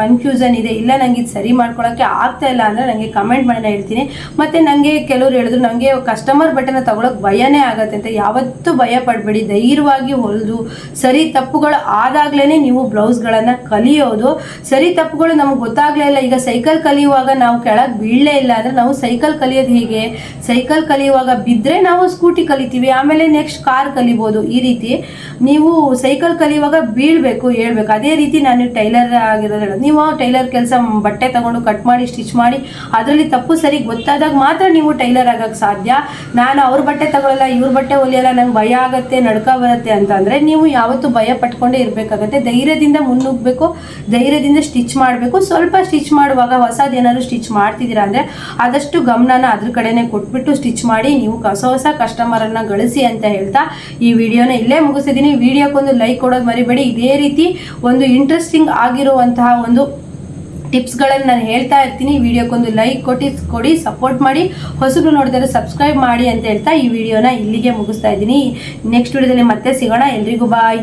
ಕನ್ಫ್ಯೂಷನ್ ಇದೆ, ಇಲ್ಲ ನನಗೆ ಇದು ಸರಿ ಮಾಡ್ಕೊಳ್ಳೋಕ್ಕೆ ಆಗ್ತಾ ಇಲ್ಲ ಅಂದರೆ ನನಗೆ ಕಮೆಂಟ್ ಮಾಡಿ ನಾನು ಹೇಳ್ತೀನಿ. ಮತ್ತು ನನಗೆ ಕೆಲವ್ರು ಹೇಳಿದ್ರು ನನಗೆ ಕಸ್ಟಮರ್ ಬಟ್ಟೆನ ತಗೊಳಕ್ಕೆ ಭಯನೇ ಆಗುತ್ತೆ ಅಂತ. ಯಾವತ್ತೂ ಭಯ ಪಡಬೇಡಿ, ಧೈರ್ಯವಾಗಿ ಹೊಲಿದು. ಸರಿ ತಪ್ಪುಗಳು ಆದಾಗಲೇ ನೀವು ಬ್ಲೌಸ್ಗಳನ್ನು ಕಲಿಯೋದು. ಸರಿ ತಪ್ಪುಗಳು ನಮಗೆ ಗೊತ್ತಾಗಲೇ ಇಲ್ಲ. ಈಗ ಸೈಕಲ್ ಕಲಿಯುವಾಗ ನಾವು ಕೆಳಗೆ ಬೀಳಲೇ ಇಲ್ಲ ಅಂದರೆ ನಾವು ಸೈಕಲ್ ಕಲಿಯೋದು ಹೇಗೆ? ಸೈಕಲ್ ಕಲಿಯುವಾಗ ಬಿದ್ದರೆ ನಾವು ಸ್ಕೂಟಿ ಕಲಿತೀವಿ, ಆಮೇಲೆ ನೆಕ್ಸ್ಟ್ ಕಾರ್ ಕಲಿಬೋದು. ಈ ರೀತಿ ನೀವು ಸೈಕಲ್ ಕಲಿಯುವಾಗ ಬೀಳಬೇಕು, ಹೇಳ್ಬೇಕು. ಅದೇ ರೀತಿ ನಾನು ಟೈಲರ್ ಆಗಿರೋದು ನೀವು ಟೈಲರ್ ಕೆಲಸ ಬಟ್ಟೆ ತಗೊಂಡು ಕಟ್ ಮಾಡಿ ಸ್ಟಿಚ್ ಮಾಡಿ, ಅದರಲ್ಲಿ ತಪ್ಪು ಸರಿ ಗೊತ್ತಾದಾಗ ಮಾತ್ರ ನೀವು ಟೈಲರ್ ಆಗಕ್ಕೆ ಸಾಧ್ಯ. ನಾನು ಅವ್ರ ಬಟ್ಟೆ ತಗೊಳ್ಳಲ್ಲ ಇವ್ರ ಬಟ್ಟೆ ಹೊಲಿಯಲ್ಲ, ನಂಗೆ ಭಯ ಆಗುತ್ತೆ, ನಡ್ಕ ಬರುತ್ತೆ ಅಂತಂದರೆ ನೀವು ಯಾವತ್ತೂ ಭಯ ಪಟ್ಕೊಂಡೇ ಇರಬೇಕಾಗತ್ತೆ. ಧೈರ್ಯದಿಂದ ಮುನ್ನುಗ್ಬೇಕು ಧೈರ್ಯದಿಂದ ಸ್ಟಿಚ್ ಮಾಡಬೇಕು. ಸ್ವಲ್ಪ ಸ್ಟಿಚ್ ಮಾಡುವಾಗ ಹೊಸದೇನಾದ್ರು ಸ್ಟಿಚ್ ಮಾಡ್ತಿದ್ದೀರಾ ಅಂದರೆ, ಆದಷ್ಟು ಗಮನನ ಅದ್ರ ಕಡೆನೇ ಕೊಟ್ಬಿಟ್ಟು ಸ್ಟಿಚ್ ಮಾಡಿ, ನೀವು ಹೊಸ ಹೊಸ ಕಸ್ಟಮರನ್ನು ಗಳಿಸಿ ಅಂತ ಹೇಳ್ತಾ ಈ ವಿಡಿಯೋನ ಇಲ್ಲೇ ಮುಗಿಸಿದ್ದೀನಿ ವಿಡಿಯೋಕ್ಕೊಂದು ಲೈಕ್ ಕೊಡೋದು ಮರಿಬೇಡಿ. ಇದೇ ರೀತಿ ಒಂದು ಇಂಟ್ರೆಸ್ಟಿಂಗ್ ಆಗಿರುವಂತಹ ಒಂದು ಟಿಪ್ಸ್ಗಳನ್ನು ನಾನು ಹೇಳ್ತಾ ಇರ್ತೀನಿ. ವಿಡಿಯೋಕ್ಕೊಂದು ಲೈಕ್ ಕೊಟ್ಟು, ಕೊಡಿ ಸಪೋರ್ಟ್ ಮಾಡಿ. ಹೊಸಬ್ರು ನೋಡಿದರೆ ಸಬ್ಸ್ಕ್ರೈಬ್ ಮಾಡಿ ಅಂತ ಹೇಳ್ತಾ ಈ ವಿಡಿಯೋನ ಇಲ್ಲಿಗೆ ಮುಗಿಸ್ತಾ ಇದ್ದೀನಿ. ನೆಕ್ಸ್ಟ್ ವಿಡಿಯೋದಲ್ಲಿ ಮತ್ತೆ ಸಿಗೋಣ. ಎಲ್ರಿಗೂ ಬಾಯ್